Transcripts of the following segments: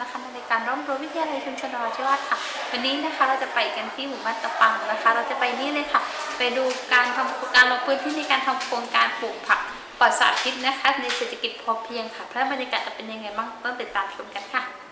นะคะ ในการร่วมรู้วิทยาลัยชุมชนนราธิวาสค่ะ วันนี้นะคะเราจะไปกันที่หมู่บ้านตะปังนะคะ เราจะไปนี่เลยค่ะ ไปดูการทำการลงพื้นที่ในการทำโครงการปลูกผักปลอดสารพิษนะคะ ในเศรษฐกิจพอเพียงค่ะเพราะบรรยากาศจะเป็นยังไงบ้างต้องติดตามชมกันค่ะ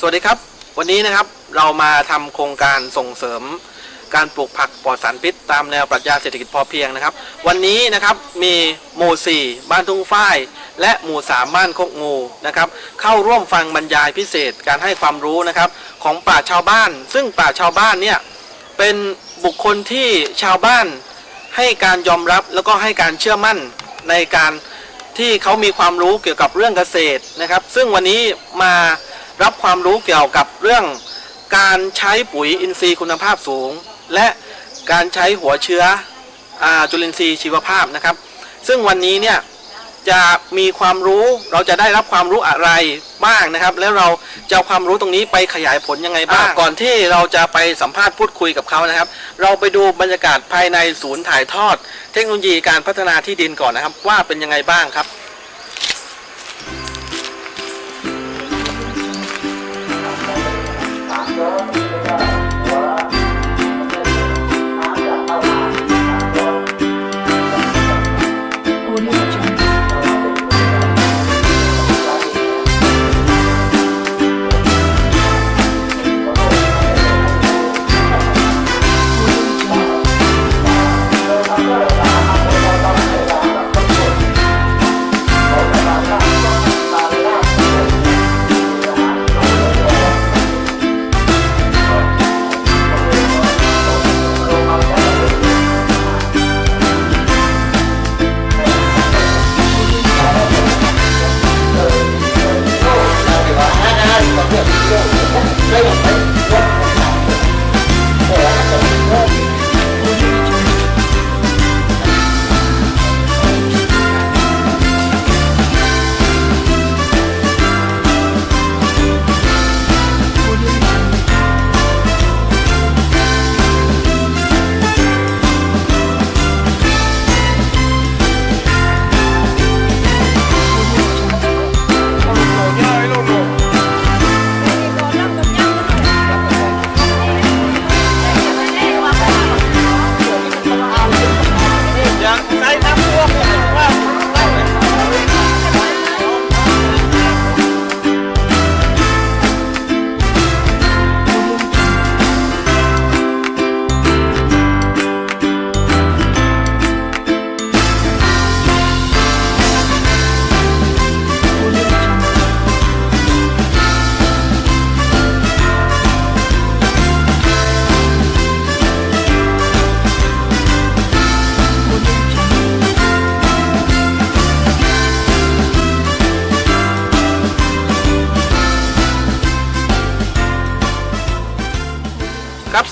สวัสดีครับ วันนี้นะครับเรามาทำโครงการส่งเสริม การปลูกผักปลอดสารพิษ ตามแนวปรัชญาเศรษฐกิจพอเพียงนะครับ วันนี้นะครับมีหมู่4บ้านทุ่งฝ้าย และหมู่3บ้านโคกงูนะครับเข้าร่วมฟังบรรยายพิเศษการให้ความรู้นะครับของป่าชาวบ้าน ซึ่งป่าชาวบ้านเนี่ยเป็นบุคคลที่ชาวบ้านให้การยอมรับแล้วก็ให้การเชื่อมั่นในการที่เขามีความรู้เกี่ยวกับเรื่องเกษตรนะครับ ซึ่งวันนี้มา รับความรู้เกี่ยวกับเรื่องการใช้ปุ๋ยอินทรีย์คุณภาพสูง และการใช้หัวเชื้ออาจุลินทรีย์ชีวภาพนะครับ ซึ่งวันนี้เนี่ยจะมีความรู้เราจะได้รับความรู้อะไรบ้างนะครับ แล้วเราจะเอาความรู้ตรงนี้ไปขยายผลยังไงบ้าง ก่อนที่เราจะไปสัมภาษณ์พูดคุยกับเขานะครับ เราไปดูบรรยากาศภายในศูนย์ถ่ายทอด เทคโนโลยีการพัฒนาที่ดินก่อนนะครับ ว่าเป็นยังไงบ้างครับ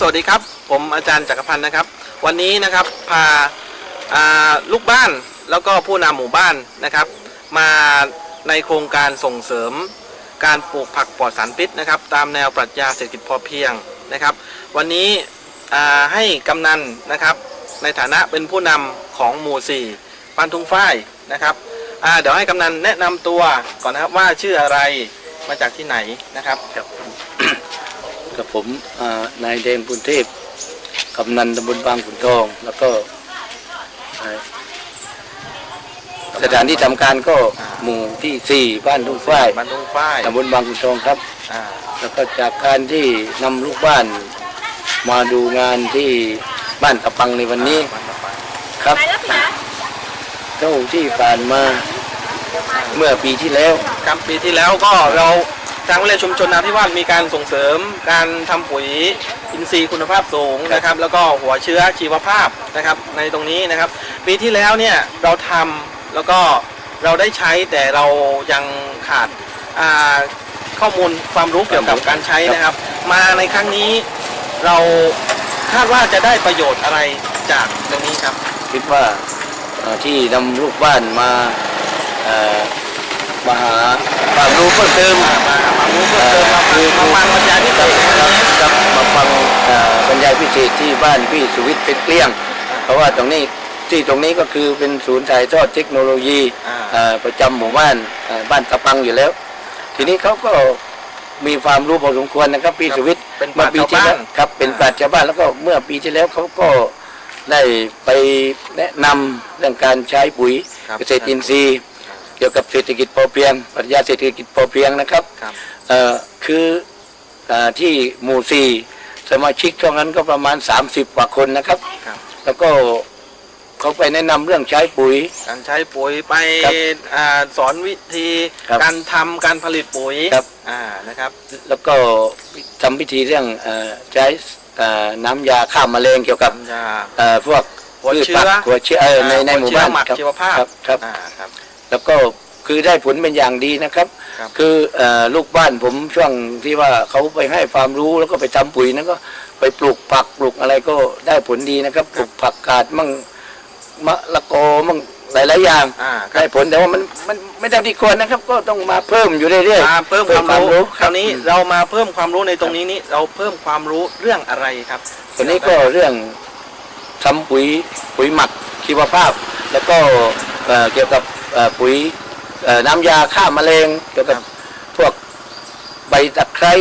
วัสดีครับ ผมอาจารย์จักรพันธ์นะครับ วันนี้นะครับพาาลูกบ้านแล้วก็ผู้นำหมู่บ้านนะครับ มาในโครงการส่งเสริม การปลูกผักปลอดสารพิษนะครับ ตามแนวปรัชญาเศรษฐกิจพอเพียงนะครับ วันนี้ให้กำนันนะครับ ในฐานะเป็นผู้นำของหมู่สี่บ้านทุงฝ้ายนะครับเดี๋ยวให้กำนันแนะนำตัวก่อนนะครับว่าชื่ออะไรมาจากที่ไหนนะครับ กับผมอ่านายแดงปุนเทพกำนันตำบลบางขุนทอง แล้วก็อ่าสถานที่ทำการก็อ่าหมู่ที่สี่บ้านทุ่งฝ้ายบ้านทุ่งฝ้ายตำบลบางขุนทองครับ อ่าแล้วก็จากการที่นำลูกบ้านมาดูงานที่บ้านตะปังในวันนี้บ้านต่อไปครับเท่าที่ผ่านมาเมื่อปีที่แล้ว ครับปีที่แล้วก็เรา ทางวิเลยชุมชนนาทิวาสมีการส่งเสริมการทำปุ๋ยอินทรีย์คุณภาพสูงนะครับ แล้วก็หัวเชื้อชีวภาพนะครับในตรงนี้นะครับ ปีที่แล้วเนี่ยเราทำแล้วก็เราได้ใช้แต่เรายังขาดอ่าข้อมูลความรู้เกี่ยวกับการใช้นะครับ มาในครั้งนี้เราคาดว่าจะได้ประโยชน์อะไรจากตรงนี้ครับ คิดว่าเอ่อที่นำลูกบ้านมาเอ่อมาหาความรู้เพิ่มเติม มามามารู้เพิ่มเติมมาฟังมาฟังบรรยายพิเศษครับมาฟังบรรยายพิเศษที่บ้านพี่สุวิทย์เป็นเกลี้ยง เพราะว่าตรงนี้ที่ตรงนี้ก็คือเป็นศูนย์ถ่ายทอดเทคโนโลยีประจำหมู่บ้านบ้านตะปังอยู่แล้ว ทีนี้เขาก็มีความรู้พอสมควรนะครับพี่สุวิทย์เป็นปราเมื่อปีที่บ้าแล้นวครับเป็นปราชญ์ชาวบ้านแล้วก็เมื่อปีที่แล้วเขาก็ได้ไปแนะนำเรื่องการใช้ปุ๋ยเกษตรอินทรีย์ เกี่ยวกับเศรษฐกิจพอเพียงปรัชญาเศรษฐกิจพอเพียงนะครับ เอ่อคือเอ่อที่หมู่สี่สมาชิกช่วงนั้นก็ประมาณ 30 กว่าคนนะครับ ครับ แล้วก็เขาไปแนะนำเรื่องใช้ปุ๋ย การใช้ปุ๋ยไปครับอ่าสอนวิธีครับการทำการผลิตปุ๋ยครับ อ่านะครับ แล้วก็ทำพิธีเรื่องเอ่อใช้เอ่อน้ำยาฆ่าแมลงเกี่ยวกับยา เอ่อพวกหัวพืชเชื้อผักหัวเชื้อเออในในหมู่บ้านหัวเชื้อหมักครับชีวภาพครับครับ อ่าครับ แล้วก็ คือได้ผลเป็นอย่างดีนะครับครับคือเอ่อลูกบ้านผมช่วงที่ว่าเขาไปให้ความรู้แล้วก็ไปทำปุ๋ยนั้นก็ไปปลูกผักปลูกอะไรก็ได้ผลดีนะครับปลูกผักกาดมั่งมะละกอมั่งหลายๆอย่างอ่าครัได้บผลแต่ว่ามันมันไม่ได้ที่ควรนะครับ ก็ต้องมาเพิ่มอยู่เรื่อยมาเพิ่มความรู้คครารัวบนี้เรามาเพิ่มความรู้ในตรงนี้นี่เราเพิ่มความรู้เรื่องอะไรครับๆตัวนี้ก็เรื่องทำปุ๋ยปุ๋ยหมักชีวภาพ แล้วก็เอ่อเกี่ยวกับเอ่อปุ๋ย เอ่อน้ำยาฆ่าแมลงเกี่ยวกับพวกใบตะไคร้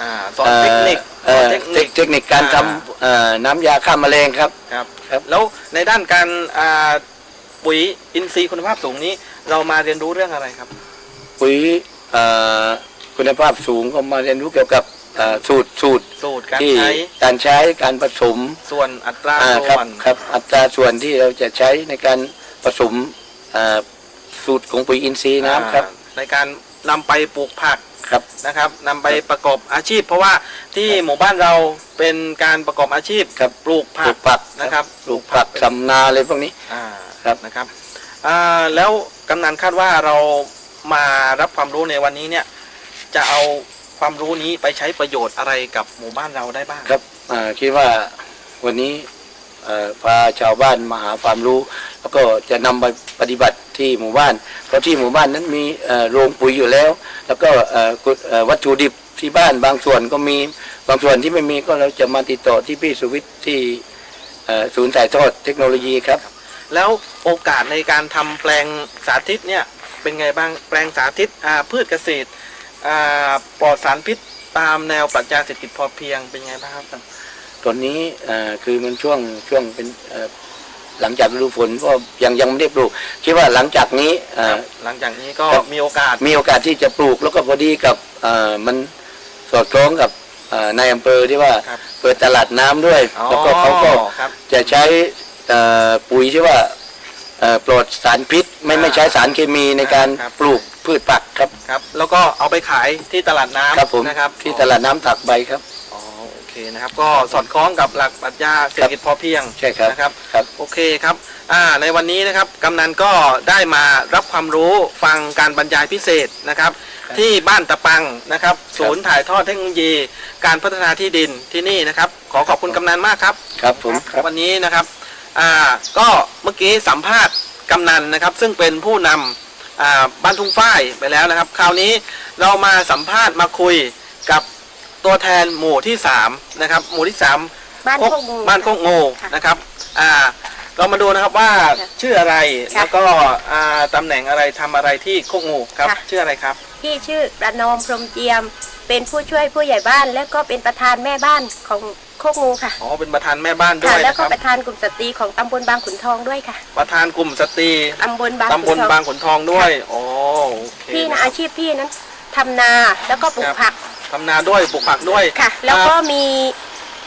อ่าสอนเทคนิคเอ่อสอนเทเทคคนิค เทคนิคการทอ่าำเอ่อน้ำยาฆ่าแมลงครับ ครับครับ แล้วในด้านการอ่าปุ๋ยอินทรีย์คุณภาพสูงนี้ เรามาเรียนรู้เรื่องอะไรครับ ปุ๋ยเอ่อคุณภาพสูงก็มาเรียนรู้เกี่ยวกับเอ่อสูตรสูตรสูตรการที่ใช้การใช้การผสมส่วนอัตราอ่าคส่รับวน ครับอัตราส่วนที่เราจะใช้ในการผสมเอ่อ สูตรของปุ๋ยอินทรีย์น้ำครับอ่าในการนำไปปลูกผักครับนะครับนำไปประกอบอาชีพ เพราะว่าที่หมู่บ้านเราเป็นการประกอบอาชีพครับปลูกปผัลูกกผักนะครับปลูกผักสำนาอะไรพวกนี้อ่าครับนะครับอ่าแล้วกำนันคาดว่าเรามารับความรู้ในวันนี้เนี่ยจะเอาความรู้นี้ไปใช้ประโยชน์อะไรกับหมู่บ้านเราได้บ้างครับอ่าคิดว่าวันนี้เอ่อ พาชาวบ้านมาหาความรู้ แล้วก็จะนำไปปฏิบัติที่หมู่บ้าน เพราะที่หมู่บ้านนั้นมีโรงปุ๋ยอยู่แล้ว แล้วก็วัตถุดิบที่บ้านบางส่วนก็มีบางส่วนที่ไม่มีก็เราจะมาติดต่อที่พี่สุวิทย์ที่ศูนย์ถ่ายทอดเทคโนโลยีครับ แล้วโอกาสในการทำแปลงสาธิตเนี่ยเป็นไงบ้างแปลงสาธิตพืชเกษตรปลอดสารพิษตามแนวปรัชญาเศรษฐกิจพอเพียงเป็นไงบ้างครับ ตอนนี้เอ่อคือมันช่วงช่วงเป็นเอ่อหลังจากฤดูฝนก็ยังยังไม่ได้ปลูก คิดว่าหลังจากนี้เอ่อหลังจากนี้ก็ครับมีโอกาสมีโอกาสที่จะปลูกแล้วก็พอดีกับเอ่อมันสอดคล้องกับเอ่อนายอำเภอที่ว่าครับเปิดตลาดน้ำด้วยอ๋อแล้วก็เขาก็ครับจะใช้เอ่อปุ๋ยที่ว่าเอ่อปลอดสารพิษ ไม่อ่าไม่ใช้สารเคมีในการครับปลูกพืชผักครับครับ แล้วก็เอาไปขายที่ตลาดน้ำครับผมนะครับที่ตลาดน้ำตักใบครับอ๋อโอ เคนะครับ ก็สอดคล้องกับหลักปรัชญาเศรษฐกิจพอเพียงใช่ครับนะครับ ครับโอเคครับอ่าในวันนี้นะครับกำนันก็ได้มารับความรู้ฟังการบรรยายพิเศษนะครับครับ ที่บ้านตะปังนะครับ ศูนย์ถ่ายทอดเทคโนโลยี การพัฒนาที่ดินที่นี่นะครับ ขอขอบคุณกำนันมากครับ ครับผมครับ วันนี้นะครับอ่าก็เมื่อกี้สัมภาษณ์กำนันนะครับ ซึ่งเป็นผู้นำอ่าบ้านทุ่งฝ้ายไปแล้วนะครับ คราวนี้เรามาสัมภาษณ์มาคุยกับ ตัวแทนหมู่ที่สามนะครับ หมู่ที่สามบ้านโคกงูบ้านโคกงูค่ะนะครับอ่าเรามาดูนะครับว่าค่ะชื่ออะไรค่ะแล้วก็อ่าตำแหน่งอะไรทำอะไรที่โคกงูครับค่ะ ชื่ออะไรครับพี่ชื่อประนอมพรหมเจียม เป็นผู้ช่วยผู้ใหญ่บ้าน และก็เป็นประธานแม่บ้านของโคกงูค่ะอ๋อเป็นประธานแม่บ้านด้ค่ะ วยแล้วนะคก็รับประธานกลุ่มสตรีของตำบลบางขุนทองด้วยค่ะประธานกลุ่มสตรีตำบลบางตำบขุลนทองบางขุนทองด้วยอ๋อโอเคพี่นะอาชีพพี่นั้นทำนาแล้วก็ปลูกผัก ทำนาด้วยปลูกผักด้วย ค่ะ แล้วก็มี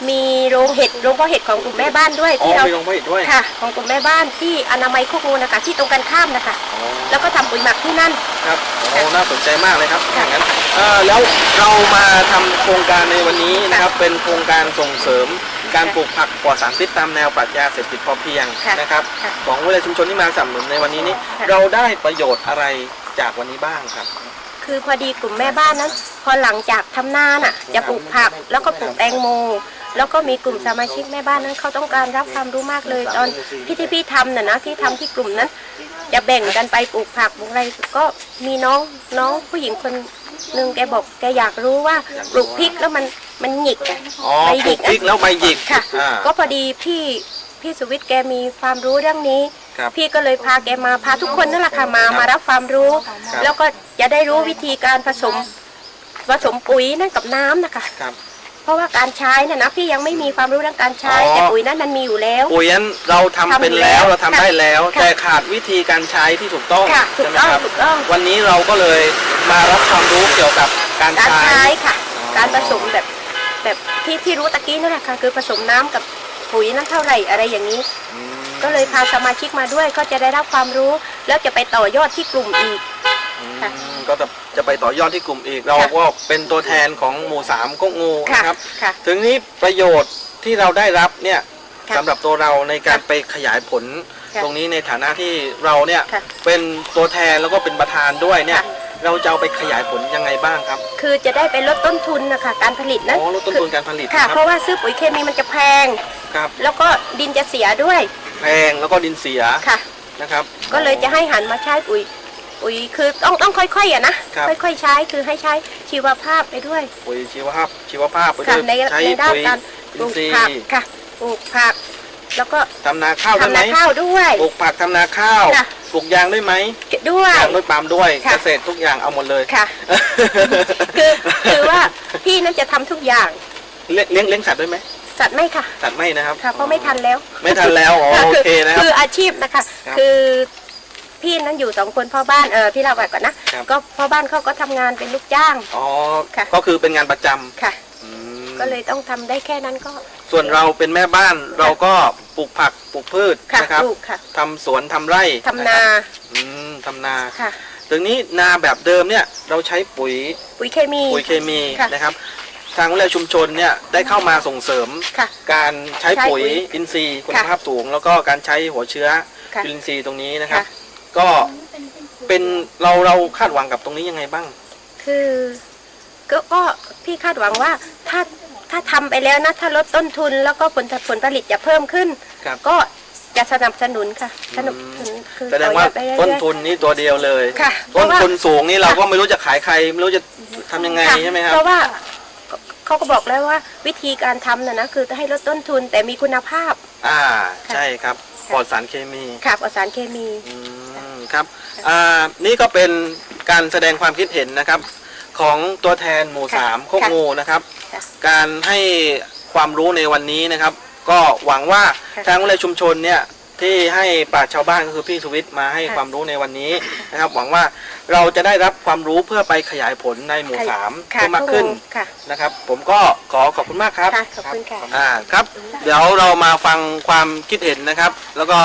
มีโรงเห็ดโรงเพาะเห็ดของกลุ่มแม่บ้านด้วยอ๋อที่เรามีโรงผลิตด้วยค่ะ ของกลุ่มแม่บ้านที่อนามัยโคกงูนะคะ ที่ตรงกันข้ามนะคะอ๋อแล้วก็ทำปุ๋ยหมักที่นั่นครับโอ้น่าสนใจมากเลยครับอค่ะย่างนั้นเอ่อแล้วเรามาทำโครงการในวันนี้นะครับ เป็นโครงการส่งเสริมการปลูกผักปลอดสารพิษตามแนวปรัชญาเศรษฐกิจพอเพียงค่ะนะครับค่ะของวิทยาชุมชนที่มาสนับสนุนในวันนี้นี้ค่ะเราได้ประโยชน์อะไรจากวันนี้บ้างครับ คือพอดีกลุ่มแม่บ้านนั้น พอหลังจากทำนาน่ะ จะปลูกผักแล้วก็ปลูกแตงโม แล้วก็มีกลุ่มสมาชิกแม่บ้านนั้นเขาต้องการรับความรู้มากเลย ตอนพี่ที่พี่ทำน่ะนะที่ทำที่กลุ่มนั้น จะแบ่งกันไปปลูกผักปลูกอะไรก็มีน้องน้องผู้หญิงคนหนึ่งแกบอกแกอยากรู้ว่าปลูกพริกแล้วมันมันหยิกอะอ๋อใบปลูกพริกแล้วใบหยิกค่ะ อ่า ก็พอดีพี่พี่สุวิทย์แกมีความรู้เรื่องนี้ ครับพี่ก็เลยพาแกมาพาทุกคนนั่นแหละค่ะมามารับความรู้ ครับแล้วก็จะได้รู้วิธีการผสมผสมปุ๋ยนั่นกับน้ำนะคะครับเพราะว่าการใช้น่ะนะพี่ยังไม่มีความรู้เรื่องการใช้อ๋อ แต่ปุ๋ยนั้นมันมีอยู่แล้ว ปุ๋ยนั้นเราทำทำเป็นอยู่แล้วแล้วเราทำค่ะได้แล้ว ค่ะแต่ขาดวิธีการใช้ที่ถูกต้องค่ะถูใช่กไหมต้องครับถูกต้อง วันนี้เราก็เลยมารับความรู้เกี่ยวกับการการใช้ ใช้ค่ะ อ๋อ การผสมแบบแบบที่ที่รู้ตะกี้นั่นแหละค่ะคือผสมน้ำกับปุ๋ยนั้นเท่าไหร่อะไรอย่างนี้อืม ก็เลยพาสมาชิกมาด้วยก็จะได้รับความรู้ แล้วจะไปต่อยอดที่กลุ่มอีก ค่ะ อืมก็จะจะไปต่อยอดที่กลุ่มอีกเราค่ะก็เป็นตัวแทนของหมู่สามก็งูค่ะนะครับ ค่ะ ถึงนี้ประโยชน์ที่เราได้รับเนี่ยค่ะสำหรับตัวเราในการค่ะไปขยายผลค่ะตรงนี้ในฐานะที่เราเนี่ยค่ะ เป็นตัวแทนแล้วก็เป็นประธานด้วยเนี่ยค่ะเราจะเอาไปขยายผลยังไงบ้างครับคือจะได้ไปลดต้นทุนนะคะการผลิตนั้นอ๋อลดต้นทุนการผลิตค่ะ นะเพครับราะว่าซื้อปุ๋ยเคมีมันจะแพง ครับ แล้วก็ดินจะเสียด้วย แพงแล้วก็ดินเสียค่ะ นะครับ ก็เลยจะให้หันมาใช้ปุ๋ยปุ๋ยคือต้องต้องค่อยๆอะนะครับ ค่อยๆใช้คือให้ใช้ชีวภาพไปด้วยปุ๋ยชีวภาพชีวภาพไปค่ะด้วยในใช้ในด้านปุ๋ย การปอิลูนกทรีย์ผักค่ะปลูกผัก แล้วก็ทำนาข้าวได้ทำไหมนาข้าวด้วย ปลูกผักทำนาข้าวค่ะ ปลูกยางด้วยไหมด้วย ยางด้วยปาล์มด้วยค่ะ เกษตรทุกอย่างเอาหมดเลยค่ะ คือคือว่าพี่นั้นจะทำทุกอย่าง เลี้ยงเลี้ยงเลี้ยงสัตว์ด้วยไหม สัตว์ไม่ค่ะสัตว์ไม่นะครับค่ะเพราะไม่ทันแล้วไม่ทันแล้วอ๋อค่ะโอเคนะครับ คืออาชีพนะคะ ครับคือพี่นั้นอยู่สองคนพ่อบ้านเออพี่เล่าไปก่อนนะครับ ก็พ่อบ้านเขาก็ทำงานเป็นลูกจ้าง อ๋อค่ะ ก็คือเป็นงานประจำค่ะอืมก็เลยต้องทำได้แค่นั้นก็ ส่วนเราเป็นแม่บ้านเราก็ปลูกผักปลูกพืชค่ะนะครับปลูกค่ะทำสวนทำไร่ทำนาะครับอืมทำนาค่ะถึงนี้นาแบบเดิมเนี่ยเราใช้ปุ๋ยปุ๋ยเคมี ปุ๋ยเคมีค่ะ นะครับ ทางวิทยาชุมชนเนี่ยได้เข้ามาส่งเสริม ค่ะ การใช้ใช้ปุ๋ปุ๋ยยอินทรีย์คุณค่ะภาพสูง แล้วก็การใช้หัวเชื้อค่ะจุลินทรีย์ตรงนี้นะครับ ค่ะ ก็เป็นเราเราคาดหวังกับตรงนี้ยังไงบ้าง คือก็ก็พี่คาดหวังว่าถ้าถ้าทำไปแล้วนะ ถ้าลดต้นทุนแล้วก็ผลผลผลิตจะเพิ่มขึ้น ครับ ก็จะสนับสนุนค่ะสนับสนุนคือแสดงว่าต่อยอไปเรื่อยๆ ต้นทุนนี้ตัวเดียวเลย ค่ะเพต้นราะว่า ทุนสูงนี่เราค่ะก็ไม่รู้จะขายใคร ไม่รู้จะทำยังไงค่ะใช่ไหมครับ เพราะว่า เขาก็บอกแล้วว่าวิธีการทำน่ะนะคือให้ลดต้นทุนแต่มีคุณภาพ อ่าค่ะใช่ครับปลอดสารเคมีค่ะปลอดสารเคมี อืมครับอ่านี่ก็เป็นการแสดงความคิดเห็นนะครับ ของตัวแทนหมู่ค่ะสามโคกค่ะงูนะครับ ค่ะ การให้ความรู้ในวันนี้นะครับ ก็หวังว่าค่ะทางวิทยาชุมชนเนี่ย ที่ให้ปราชญ์ชาวบ้านก็คือพี่สุวิทย์มาให้ค่ะความรู้ในวันนี้นะครับ หวังว่าเราจะได้รับความรู้เพื่อไปขยายผลในหมู่สามค่ะเพิ่มมากขึ้นค่ะ นะครับ ผมก็ขอขอบคุณมากครับ ค่ะ ขอบคุณค่ะ อ่าครับเดี๋ยวเรามาฟังความคิดเห็นนะครับ แล้วก็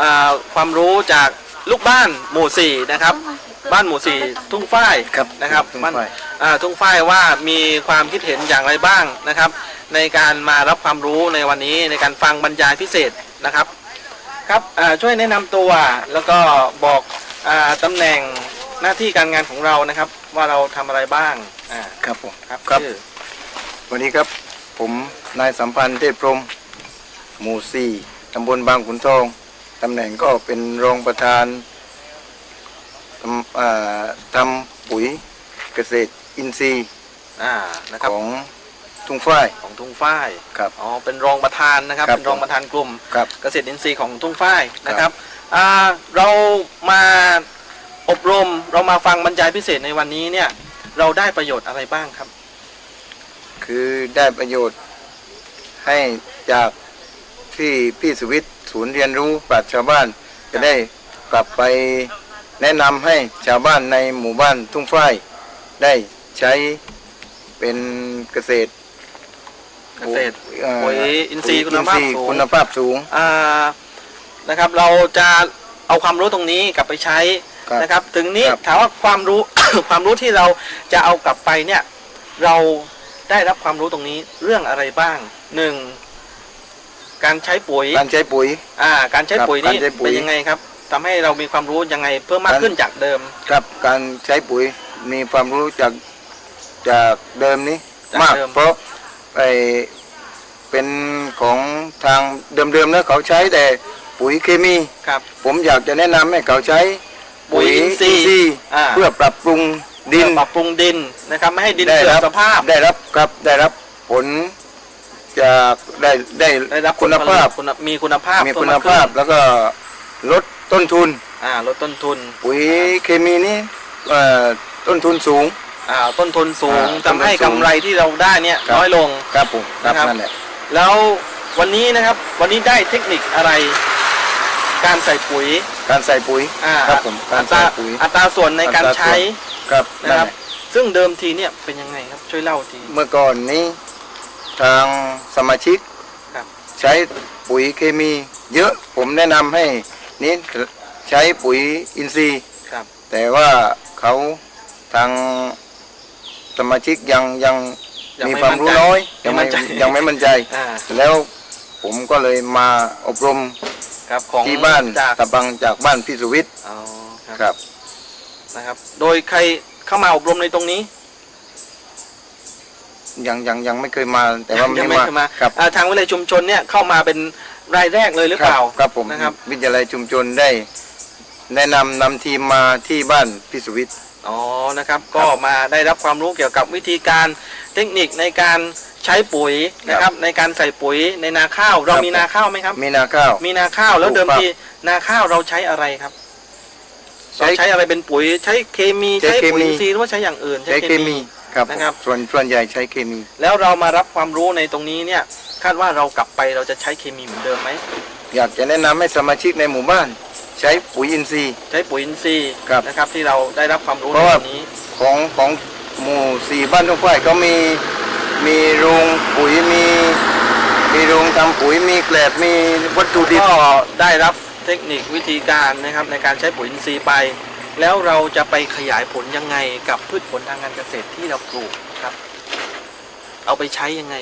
อ่าความรู้จากลูกบ้านหมู่สี่นะครับ บ้านหมู่สี่ทุ่งฝ้ายครับนะครับทุ่งบ้านฝ้ายอ่าทุ่งฝ้ายว่ามีความคิดเห็นอย่างไรบ้างนะครับ ในการมารับความรู้ในวันนี้ในการฟังบรรยายพิเศษนะครับ ครับอ่าช่วยแนะนำตัวแล้วก็บอกอาตำแหน่งหน้าที่การงานของเรานะครับ ว่าเราทำอะไรบ้างอ่าครับผมครับครับชื่อวันนี้ครับผผมนายสัมพันธ์เทพพรหมหมู่สี่ตำบลบางขุนทองตำแหน่งก็เป็นรองประธานทำอ่าทำปุ๋ยเกษตรอินทรีย์อ่านะครับของ ทุ่งฝ้าย ของทุ่งฝ้ายครับอ๋อเป็นรองประธานนะครับครับ เป็นรองประธานกลุ่ม ครับ เกษตรอินทรีย์ของทุ่งฝ้ายนะครับอ่าเรามาอบรมเรามาฟังบรรยายพิเศษในวันนี้เนี่ย เราได้ประโยชน์อะไรบ้างครับ คือได้ประโยชน์ให้จากที่พี่สุวิทย์ศูนย์เรียนรู้ปราชญ์ชาวบ้าน จะได้กลับไปแนะนำให้ชาวบ้านในหมู่บ้านทุ่งฝ้าย ได้ใช้เป็นเกษตร เกษตรเอ่อปุ๋ยอินทรีย์คุณภาพอินทรีย์สูงคุณภาพสูงอ่านะครับ เราจะเอาความรู้ตรงนี้กลับไปใช้ครับนะครับ ถึงนี้ครับถามว่าความรู้ความรู้ที่เราจะเอากลับไปเนี่ยเราได้รับความรู้ตรงนี้เรื่องอะไรบ้างหนึ่งการใช้ปุ๋ยการใช้ปุ๋ยอ่าการใช้ครับปุ๋ยนี่การใช้ปุ๋ยเป็นยังไงครับทำให้เรามีความรู้ยังไงเพิ่มมากการขึ้นจากเดิม ครับการใช้ปุ๋ยมีความรู้จากจากเดิมนี้จากมากเดิมเพราะ ไอเป็นของทางเดิมๆนะเขาใช้แต่ปุ๋ยเคมี ครับ ผมอยากจะแนะนำให้เขาใช้ปุ๋ยอินทรีย์ย์อ่าเพื่อปรับปรุงดินเพื่อปรับปรุงดินนะครับไม่ให้ดินได้เสื่อรัมสภาพได้รับครับได้รับผลจากได้ได้ได้รับคุณภาพ คุณมีคุณภาพมีเพิ่คุณมกภาพขึ้นแล้วก็ลดต้นทุน อ่าลดต้นทุน ปุ๋ยเคมีนี่เอ่อต้นทุนสูง อ่าต้นทุนสูงอ่าทำให้ต้นทุนสูกำงไรที่เราได้เนี่ยครับ น้อยลง ครับผมครับนะครับ นั่นแหละ แล้ววันนี้นะครับวันนี้ได้เทคนิคอะไร การใส่ปุ๋ยการใส่ปุ๋ย อ่าครับผมกาอัรตใส่ราปุ๋ย อัตราส่วนในการอัตราส่วนใช้ครับนะนั่นครับแหละ ซึ่งเดิมทีเนี่ยเป็นยังไงครับช่วยเล่าที เมื่อก่อนนี้ทางสมาชิกครับ ใช้ปุ๋ยเคมีเยอะผมแนะนำให้นี้ใช้ปุ๋ยอินทรีย์ ครับ แต่ว่าเขาทาง สมาชิกยังยังยังมีไม่ความรู้มั่นใจน้อยยัยังงไม่ไม่มั่นใจยังไม่มั่นใจ อ่า แล้วผมก็เลยมาอบรมครับของที่บ้านจากตะบังจากบ้านพี่สุวิทย์อ๋อครับ ครับ นะครับ โดยใครเข้ามาอบรมในตรงนี้ยังยังยังไม่เคยมาแต่ว่ายังไม่เคยมาครับอ่าทางวิเลยชุมชนเนี่ยเข้ามาเป็นรายแรกเลยหรือเปล่าครับครับผมนะครับ วิทยาลัยชุมชนได้ แนะนำนำทีมมาที่บ้านพี่สุวิทย์ อ๋อนะครับก็มาได้รับความรู้เกี่ยวกับวิธีการเทคนิคในการใช้ปุ๋ยนะครับ ในการใส่ปุ๋ยในนาข้าว เราครับมีนาข้าวไหมครับ มีนาข้าว มีนาข้าวแล้วปลูกเดิมครับทีนาข้าวเราใช้อะไรครับใช้เราใช้อะไรเป็นปุ๋ยใช้เคมีใช้ใช้ปุ๋ยเคมีอินทรีย์หรือว่าใช้อย่างอื่นใช้เคมีครับนะครับส่วนส่วนใหญ่ใช้เคมี แล้วเรามารับความรู้ในตรงนี้เนี่ยคาดว่าเรากลับไปเราจะใช้เคมีเหมือนเดิมไหมอยากจะแนะนำให้สมาชิกในหมู่บ้าน ใช้ปุ๋ยอินทรีย์ ใช้ปุ๋ยอินทรีย์ครับนะครับที่เราได้รับความรู้เพในราะว่าตรงนี้ ของของหมู่สี่บ้านทุ่งฝ้ายเขามีมีโรงปุ๋ยมี มีโรงทำปุ๋ยมีแกลบมีวัตถุดิบ ก็ได้รับเทคนิควิธีการนะครับในการใช้ปุ๋ยอินทรีย์ไป แล้วเราจะไปขยายผลยังไงกับพืชผลทางการเกษตรที่เราปลูกครับ เอาไปใช้ยังไง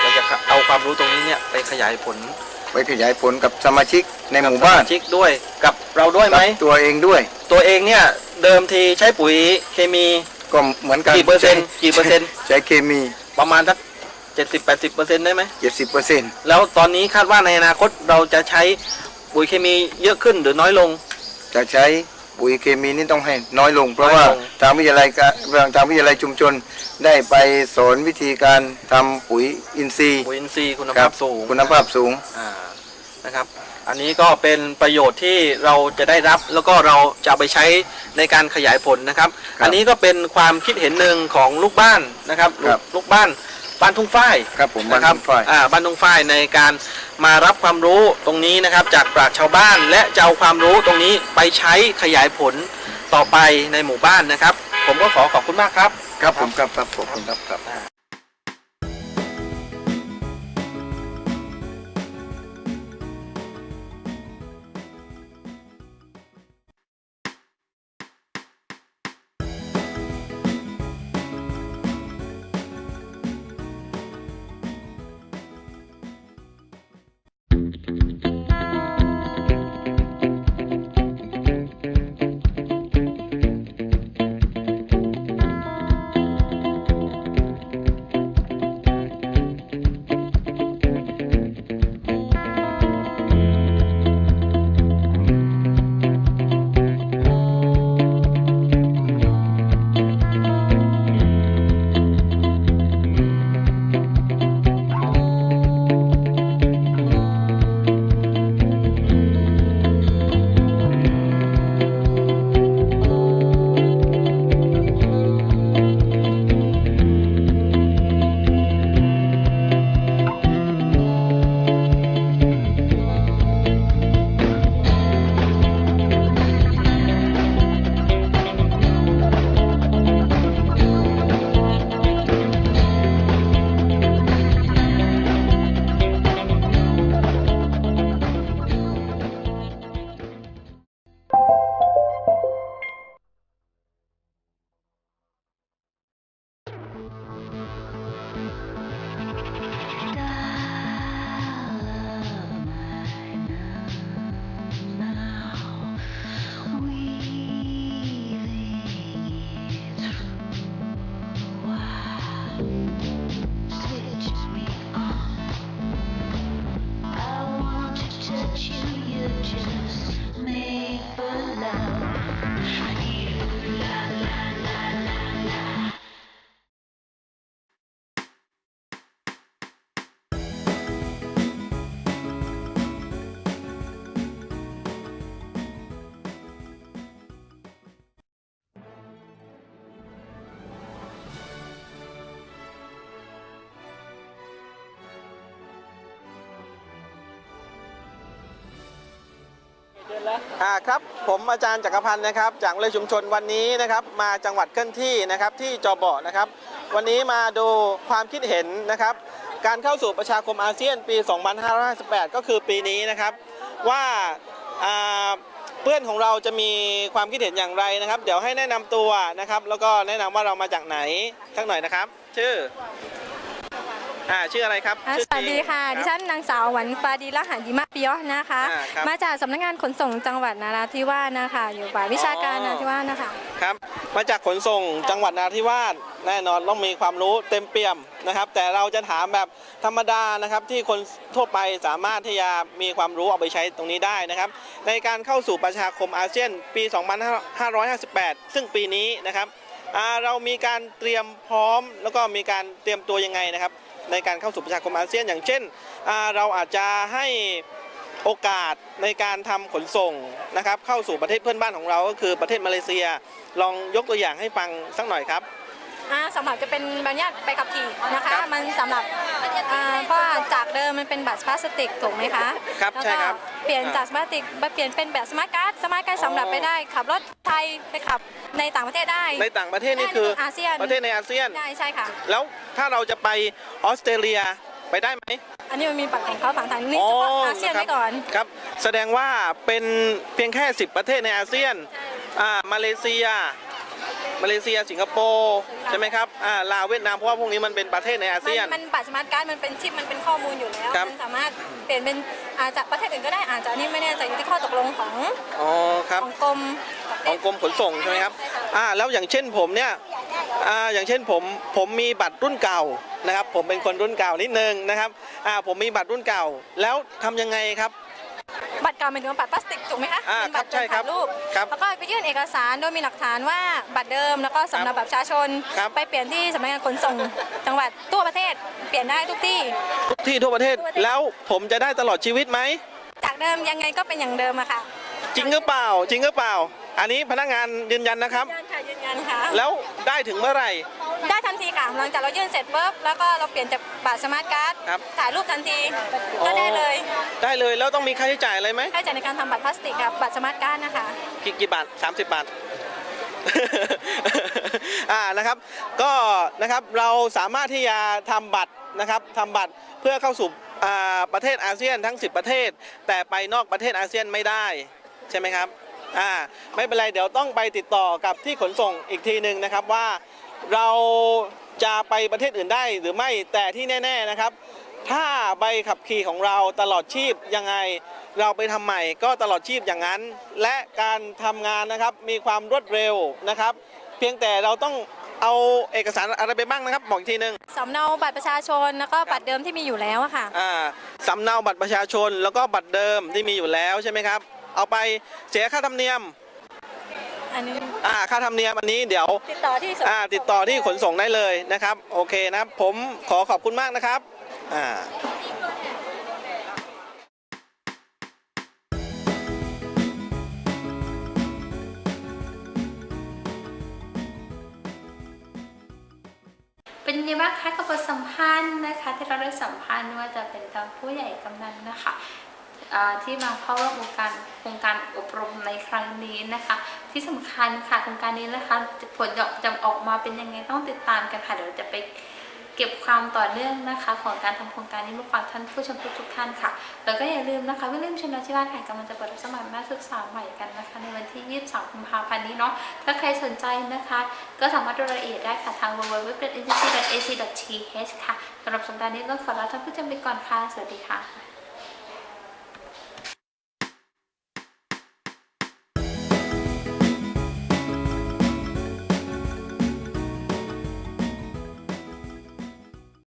เราจะเอาความรู้ตรงนี้เนี่ยไปขยายผล ไปขยายผลกับสมาชิกในหมู่บ้านกับสมชิกด้วยกับเราด้วยไหม กับตัวเองด้วย ตัวเองเนี่ยเดิมทีใช้ปุ๋ยเคมีก็เหมือนกันกี่เปอร์เซ็นต์กี่เปอร์เซ็นต์ใช้เคมีประมาณสักเจ็ดสิบแปดสิบเปอร์เซ็นต์ได้ไหม 70เปอร์เซ็นต์แล้วตอนนี้คาดว่าในอนาคตเราจะใช้ปุ๋ยเคมีเยอะขึ้นหรือน้อยลง จะใช้ ปุ๋ยเคมีนี่ต้องให้น้อยลง เพราะน้อยว่าลงทางวิทยาลัยกะทางวิทยาลัยชุมชน ได้ไปสอนวิธีการทำปุ๋ยอินทรีย์ปุ๋ยอินทรีย์คุณครัภาพสูงคุณภาพสูงอ่านะครับ อันนี้ก็เป็นประโยชน์ที่เราจะได้รับแล้วก็เราจะเอาไปใช้ในการขยายผลนะครับครับอันนี้ก็เป็นความคิดเห็นหนึ่งของลูกบ้านนะครับครับลูกบ้าน บ้านทุ่งฝ้ายครับผมบ้านนะครัทุ่งฝ้ายอ่าบ้านทุ่งฝ้ายในการมารับความรู้ตรงนี้นะครับ จากปราชญ์ชาวบ้านและจะเอาความรู้ตรงนี้ไปใช้ขยายผลต่อไปในหมู่บ้านนะครับ ผมก็ขอขอบคุณมากครับ ครับผมครับครับผมครับครับ อ่าครับผมอาจารย์จักรพันธ์นะครับ จากเลยชุมชนวันนี้นะครับมาจังหวัดเคลื่อนที่นะครับที่จอเบาะนะครับ วันนี้มาดูความคิดเห็นนะครับ การเข้าสู่ประชาคมอาเซียนปี 2558 ก็คือปีนี้นะครับ ว่าเพื่อนของเราจะมีความคิดเห็นอย่างไรนะครับ เดี๋ยวให้แนะนำตัวนะครับ แล้วก็แนะนำว่าเรามาจากไหนสักหน่อยนะครับ ชื่อ อ่าชื่ออะไรครับอ่าชื่อสวัสดีค่ะจริงดิฉันนางสาวหวันฟาดีละหันยิมาปิยอนะคะ อ่าครับมาจากสำนักงานขนส่งจังหวัดนาราธิวาสนะคะ อยู่ฝ่ายวิชาการนราธิวาสนะคะ ครับมาจากขนส่งจังหวัดนราธิวาสแน่นอนต้องมีความรู้เต็มเปี่ยมนะครับ แต่เราจะถามแบบธรรมดานะครับ ที่คนทั่วไปสามารถที่จะมีความรู้เอาไปใช้ตรงนี้ได้นะครับ ในการเข้าสู่ประชาคมอาเซียนปี 2558 ซึ่งปีนี้นะครับอ่าเรามีการเตรียมพร้อมแล้วก็มีการเตรียมตัวยังไงนะครับ ในการเข้าสู่ประชาคมอาเซียน อย่างเช่น เราอาจจะให้โอกาสในการทำขนส่งนะครับเข้าสู่ประเทศเพื่อนบ้านของเราก็คือประเทศมาเลเซีย ลองยกตัวอย่างให้ฟังสักหน่อยครับ อ่าสำหรับจะเป็นใบอนุญาตไปขับขี่นะคะครับมันสำหรับอ่าเพราะว่าจากเดิมมันเป็นบัตรพลาสติกถูกไหมคะครับแล้วใช่ก็ครับ เปลี่ยนอ่าจากพลาสติกมาเปลี่ยนเป็นแบบสมาร์ทการ์ดสมาร์ทการ์ดอ๋อสำหรับไปได้ขับรถไทยไปขับในต่างประเทศได้ ในต่างประเทศนี่คือได้ในอาเซียน ประเทศในอาเซียน ได้ใช่ค่ะ แล้วถ้าเราจะไปออสเตรเลียไปได้ไหมอันนี้มันมีบัตรของเขาต่างๆนี่เฉพาะอาเซียนไว้ก่อน ครับ แสดงว่าเป็นเพียงแค่ 10 ประเทศในอาเซียนอ่ามาเลเซีย มาเลเซียสิงคโปร์ใช่ไหมครับอ่าลาวเวียดนามเพราะว่าพวกนี้มันเป็นประเทศในอามัเซียน มันบัตรสมาร์ทการ์ดมันเป็นชิปมันเป็นข้อมูลอยู่แล้วครับ มันสามารถเปลี่ยนเป็นอาจจะประเทศอื่นก็ได้อาจจะอันนี้ไม่แน่ใจอยู่ที่ข้อตกลงของอ๋อครับ ของกรมของกรมขนส่งใช่ไหมครับ อ่า แล้วอย่างเช่นผมเนี่ย อ่า อย่างเช่นผม ผมมีบัตรรุ่นเก่านะครับ ผมเป็นคนรุ่นเก่านิดนึงนะครับ อ่า ผมมีบัตรรุ่นเก่า แล้วทำยังไงครับ บัตรเก่าเป็นถึงบัตรพลาสติกถูกไหมคะอ่าเป็นบัตรครับใช่ครับถ่ายรูปครับแล้วก็ไปยื่นเอกสารโดยมีหลักฐานว่าบัตรเดิมแล้วก็สำเนาบัตรประชาชน ครับ ไปเปลี่ยนที่สำนักงานขนส่ง จังหวัดทั่วประเทศเปลี่ยนได้ทุกที่ ทุกที่ทั่วประเทศทั่วประเทศ แล้วผมจะได้ตลอดชีวิตไหม จากเดิมยังไงก็เป็นอย่างเดิมอะค่ะจริงหรือเปล่า จริงหรือเปล่า อันนี้พนักงานยืนยันนะครับ ยืนยันค่ะยืนยันค่ะ แล้วได้ถึงเมื่อไหร่ ได้ทันทีค่ะหลังจากเรายื่นเสร็จปุ๊บแล้วก็เราเปลี่ยนจากบัตรสมาร์ทการ์ดครับ ถ่ายรูปทันทีก็ได้เลยได้เลยแล้วต้องมีค่าใช้จ่ายอะไรไหมค่าใช้จ่ายในการทำบัตรพลาสติกกับบัตรสมาร์ทการ์ดนะคะ กี่กี่บาท 30 บาท อ่านะครับ ก็นะครับเราสามารถที่จะทำบัตรนะครับทำบัตรเพื่อเข้าสู่อ่าประเทศอาเซียนทั้ง 10 ประเทศ แต่ไปนอกประเทศอาเซียนไม่ได้ใช่ไหมครับอ่าไม่เป็นไรเดี๋ยวต้องไปติดต่อกับที่ขนส่งอีกทีหนึ่งนะครับว่า เราจะไปประเทศอื่นได้หรือไม่แต่ที่แน่ ๆนะครับ ถ้าใบขับขี่ของเราตลอดชีพยังไง เราไปทำใหม่ก็ตลอดชีพอย่างนั้น และการทำงานนะครับมีความรวดเร็วนะครับ เพียงแต่เราต้องเอาเอกสารอะไรไปบ้างนะครับบอกอีกทีหนึ่งสำเนาบัตรประชาชนแล้วก็บัตรเดิมที่มีอยู่แล้วอะค่ะ อ่าสำเนาบัตรประชาชนแล้วก็บัตรเดิมที่มีอยู่แล้วใช่ไหมครับ เอาไปเสียค่าธรรมเนียม อันนี้อ่าค่าธรรมเนียมอันนี้เดี๋ยวติดต่อที่อ่าติดต่อที่ขนส่งได้เลยนะครับ โอเคนะครับผมขอขอบคุณมากนะครับอ่าเป็นยังไงบ้างคะกับบทสัมพันธ์นะคะ ที่เราได้สัมพันธ์ไม่ว่าจะเป็นทางผู้ใหญ่กำนันนะคะอ่าที่มาเข้าร่วมโครงการโครงการอบรมในครั้งนี้นะคะ ที่สำคัญค่ะโครงการนี้นะคะ ผลจะออกมาเป็นยังไงต้องติดตามกันค่ะเดี๋ยวเราจะไปเก็บความต่อเนื่องนะคะ ของการทำโครงการนี้มาฝากท่านผู้ชมทุกท่านค่ะ แล้วก็อย่าลืมนะคะวิลเลียมชนชิวาสค่ะกำลังจะเปิดรับสมัครนักศึกษาใหม่กันนะคะ ในวันที่ 23 กุมภาพันธ์นี้เนาะถ้าใครสนใจนะคะ ก็สามารถดูรายละเอียดได้ค่ะทาง www.agency.ac.th ค่ะสำหรับสัปดาห์นี้ก็ขอลาท่านผู้ชมไปก่อนค่ะ สวัสดีค่ะ